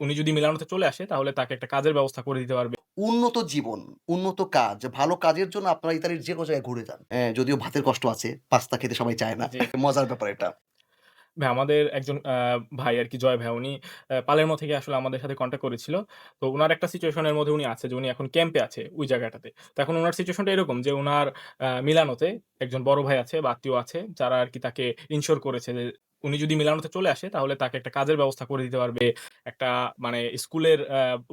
উনি যদি মিলানোতে চলে আসে তাহলে তাকে একটা কাজের ব্যবস্থা করে দিতে পারবে। উন্নত জীবন, উন্নত কাজ, ভালো কাজের জন্য আপনারা ইতালির যেকোনো জায়গায় ঘুরে যান। অ্যা যদিও ভাতের কষ্ট আছে, পাস্তা খেতে সবাই চায় না। মজার ব্যাপার এটা। ভাই আমাদের একজন ভাই আরকি জয় ভাই উনি আ পালের্মো থেকে আসলে আমাদের সাথে কনট্যাক্ট করেছিল। তো ওনার একটা সিচুয়েশনের মধ্যে উনি আছে যে উনি এখন ক্যাম্পে আছে ওই জায়গাটাতে। তো এখন ওনার সিচুয়েশনটা এরকম যে ওনার মিলানোতে একজন বড় ভাই আছে বা আত্মীয় আছে যারা আর কি তাকে ইনশোর করেছে যে উনি যদি মিলানোতে চলে আসে তাহলে তাকে একটা কাজের ব্যবস্থা করে দিতে পারবে। একটা মানে স্কুলের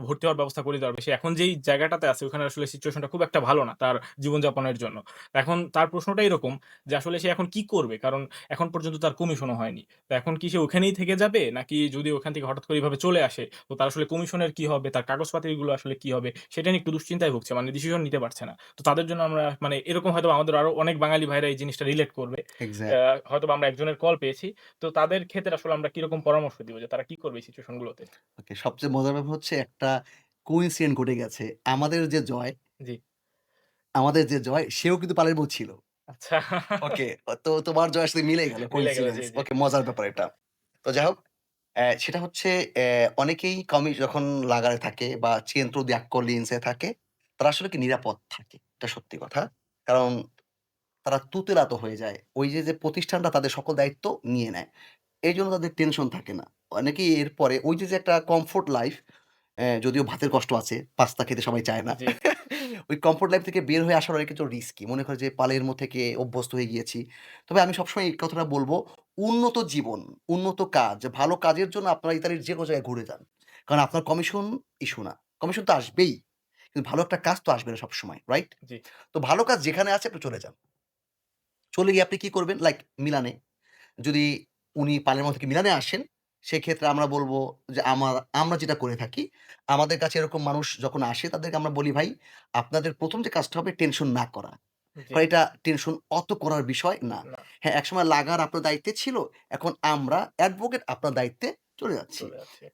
ভর্তি হওয়ার ব্যবস্থা করে দিতে পারবে। সে এখন যেই জায়গাটাতে আছে ওখানে আসলে সিচুয়েশনটা খুব একটা ভালো না তার জীবনযাপনের জন্য। এখন তার প্রশ্নটা এরকম যে আসলে সে এখন কি করবে? কারণ এখন পর্যন্ত তার কমিশনও হয়নি। তো এখন কি সে ওখানেই থেকে যাবে? নাকি যদি ওখান থেকে হঠাৎ করে এভাবে চলে আসে, তো তার আসলে কমিশনের কি হবে? তার কাগজপাতিগুলো আসলে কি হবে? সেটা নিয়ে একটু দুশ্চিন্তায় ভুগছে। মানে ডিসিশন নিতে পারছে না। তো তাদের জন্য আমরা মানে এরকম হয়তো আমাদের আরও অনেক বাঙালি ভাইরা এই জিনিসটা রিলেট করবে। হয়তোবা আমরা একজনের কল পেয়েছি। তো তাদের ক্ষেত্রে আসলে আমরা কীরকম পরামর্শ দিব যে তারা কি করবে এই সিচুয়েশন গুলোতে? ওকে, সবচেয়ে মজার ব্যাপার হচ্ছে একটা কোইন্সিডেন্ট ঘটে গেছে। আমাদের যে জয়, জি। আমাদের যে জয় সেও কিন্তু পালের্মো ছিল। আচ্ছা। ওকে, তো তোমার জয়ের সাথে মিলে গেল মিলে গেল, কোইন্সিডেন্স। জি, জি। ওকে, মজার ব্যাপার এটা। তো যাই হোক, অ্যা সেটা হচ্ছে অ্যা অনেকেই কমি যখন লাগারে থাকে বা di accoglienza থাকে, তারা আসলে কি নিরাপদ থাকে। এটা সত্যি কথা। কারণ তারা তুতেলাত হয়ে যায়। ওই যে, যে প্রতিষ্ঠানটা তাদের সকল দায়িত্ব নিয়ে নেয়। এই জন্য তাদের টেনশন থাকে না। অনেকেই এরপরে ওই যে, যে একটা কমফোর্ট লাইফ, যদিও ভাতের কষ্ট আছে, পাস্তা খেতে সবাই চায় না। ওই কমফোর্ট লাইফ থেকে বের হয়ে আসার অনেক কিছু রিস্কি। মনে করে যে পালের মধ্যে থেকে অভ্যস্ত হয়ে গিয়েছি। তবে আমি সবসময় এই কথাটা বলব উন্নত জীবন, উন্নত কাজ, ভালো কাজের জন্য আপনারা ইতালির যে কোনো জায়গায় ঘুরে যান। কারণ আপনার কমিশন ইস্যু না। কমিশন তো আসবেই। কিন্তু ভালো একটা কাজ তো আসবে না সবসময়, রাইট? তো ভালো কাজ যেখানে আছে আপনি চলে যান। চলে গিয়ে আপনি কি করবেন? লাইক মিলানে। যদি উনি পালের থেকে মিলানে আসেন, সেক্ষেত্রে আমরা বলব যে আমার আমরা যেটা করে থাকি, আমাদের কাছে এরকম মানুষ যখন আসে তাদেরকে আমরা বলি, "ভাই, আপনাদের প্রথম যে কাজটা হবে টেনশন না করা।" এটা টেনশন অত করার বিষয় না। হ্যাঁ, একসময় লাগার আপনার দায়িত্বে ছিল। এখন আমরা অ্যাডভোকেট আপনার দায়িত্বে চলে যাচ্ছি।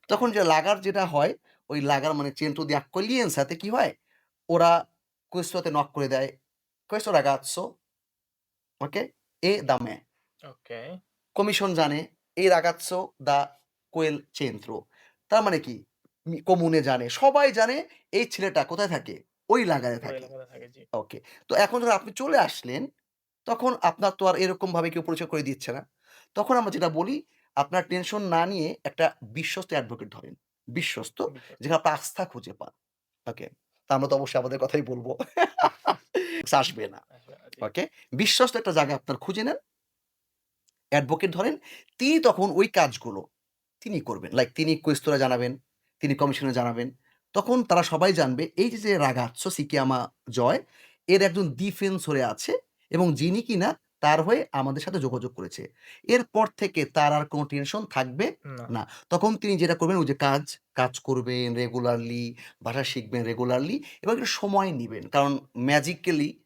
তখন যে লাগার যেটা হয়, ওই লাগার মানে চেন টু di accoglienza তে কি হয়? ওরা questo তে নক করে দেয়। "Questo ragazzo" okay? "è da me." Okay. Commission জানে, "এই ragazzo da quel centro" তার মানে কি? মি কমুনে জানে। সবাই জানে এই ছেলেটা কোথায় থাকে? ওই ওই থাকে। এলাকাতে থাকে, জি। ওকে। তো এখন যখন আপনি চলে আসলেন, তখন আপনার তো আর এরকম ভাবে কেউ পরিচয় করে দিচ্ছে না। তখন আমরা যেটা বলি, আপনার টেনশন না নিয়ে একটা বিশ্বস্ত অ্যাডভোকেট ধরেন। বিশ্বস্ত, বিশ্বস্ত। যেখানে আপনার আস্থা খুঁজে পান। ওকে। তা আমরা তো অবশ্যই আমাদের কথাই বলব আসবে না। ওকে? বিশ্বস্ত একটা জায়গা আপনার খুঁজে নেন। অ্যাডভোকেট ধরেন। তিনি তখন ওই কাজগুলো তিনি করবেন। লাইক তিনি questo রে জানাবেন, তিনি কমিশনে জানাবেন। তখন তারা সবাই জানবে এই যে, si chiama জয়, এর একজন ডিফেন্সরে আছে এবং যিনি কিনা তার হয়ে আমাদের সাথে যোগাযোগ করেছে। এরপর থেকে তার আর কোনো টেনশন থাকবে না। না। তখন তিনি যেটা করবেন ওই যে কাজ, কাজ করবেন রেগুলারলি, ভাষা শিখবেন রেগুলারলি এবং একটু সময় নিবেন। কারণ ম্যাজিক্যালি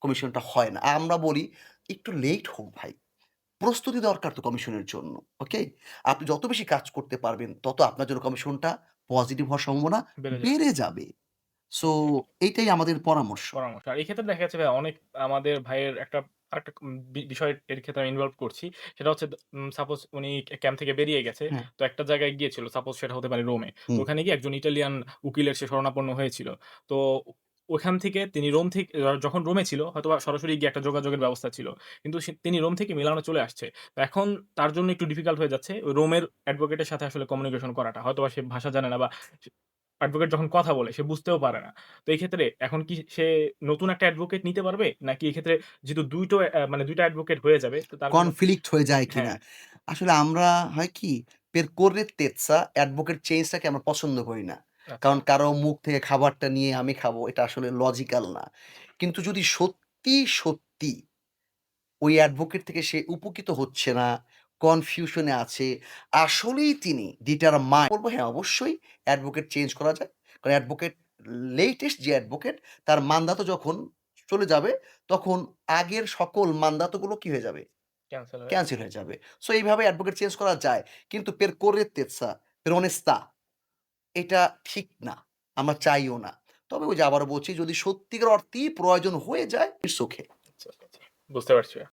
কমিশনটা হয় না। আমরা বলি, "একটু লেট হোক ভাই।" প্রস্তুতি দরকার তো কমিশনের জন্য। ওকে? আপনি যত বেশি কাজ করতে পারবেন, তত আপনার জন্য কমিশনটা পজিটিভ হওয়ার সম্ভাবনা বেড়ে যাবে। সো এইটাই আমাদের পরামর্শ। পরামর্শ। আর এই ক্ষেত্রে দেখা যাচ্ছে ভাই অনেক আমাদের ভাইয়ের একটা আরেকটা বিষয় এর ক্ষেত্রে আমি ইনভলভ করছি। সেটা হচ্ছে সাপোজ উনি ক্যাম্প থেকে বেরিয়ে গেছে। হ্যাঁ। তো একটা জায়গায় গিয়েছিল। সাপোজ সেটা হতে পারে রোমে। ওখানে গিয়ে একজন ইটালিয়ান উকিলের সে শরণাপন্ন হয়েছিল। তো ওখান থেকে তিনি রোম থেকে যখন রোমে ছিল হয়তোবা সরাসরি গিয়ে একটা যোগাযোগের ব্যবস্থা ছিল। কিন্তু তিনি রোম থেকে মিলানো চলে আসছে। তো এখন তার জন্য একটু ডিফিকাল্ট হয়ে যাচ্ছে ওই রোমের অ্যাডভোকেটের সাথে আসলে কমিউনিকেশন করাটা। হয়তোবা সে ভাষা জানে না বা অ্যাডভোকেট যখন কথা বলে সে বুঝতেও পারে না। তো এই ক্ষেত্রে এখন কি সে নতুন একটা অ্যাডভোকেট নিতে পারবে? নাকি এক্ষেত্রে যেহেতু ২ টো অ্যা মানে দুইটা অ্যাডভোকেট হয়ে যাবে তো তার কনফ্লিক্ট হয়ে যায় কিনা? হ্যাঁ। আসলে আমরা হয় কি পের per correttezza অ্যাডভোকেট চেঞ্জটাকে আমরা পছন্দ করি না। আচ্ছা। কারণ কারও মুখ থেকে খাবারটা নিয়ে আমি খাব এটা আসলে লজিক্যাল না। কিন্তু যদি সত্যি, সত্যি ওই অ্যাডভোকেট থেকে সে উপকৃত হচ্ছে না, কনফিউশনে আছে, আসলেই তিনি ডিটারমাইন্ড বলব হ্যাঁ, অবশ্যই অ্যাডভোকেট চেঞ্জ করা যায়। কারণ অ্যাডভোকেট লেটেস্ট যে অ্যাডভোকেট তার মানদাতা যখন চলে যাবে, তখন আগের সকল মানদাতাগুলো কি হয়ে যাবে? ক্যান্সেল হয়ে যাবে। সো এইভাবে অ্যাডভোকেট চেঞ্জ করা যায়। কিন্তু per correttezza, পের onestà এটা ঠিক না। আমরা চাইও না। তবে ওই যে আবারও বলছি যদি সত্যিকার অর্থেই প্রয়োজন হয়ে যায়, সুখে ওকে। আচ্ছা, আচ্ছা। বুঝতে পারছি।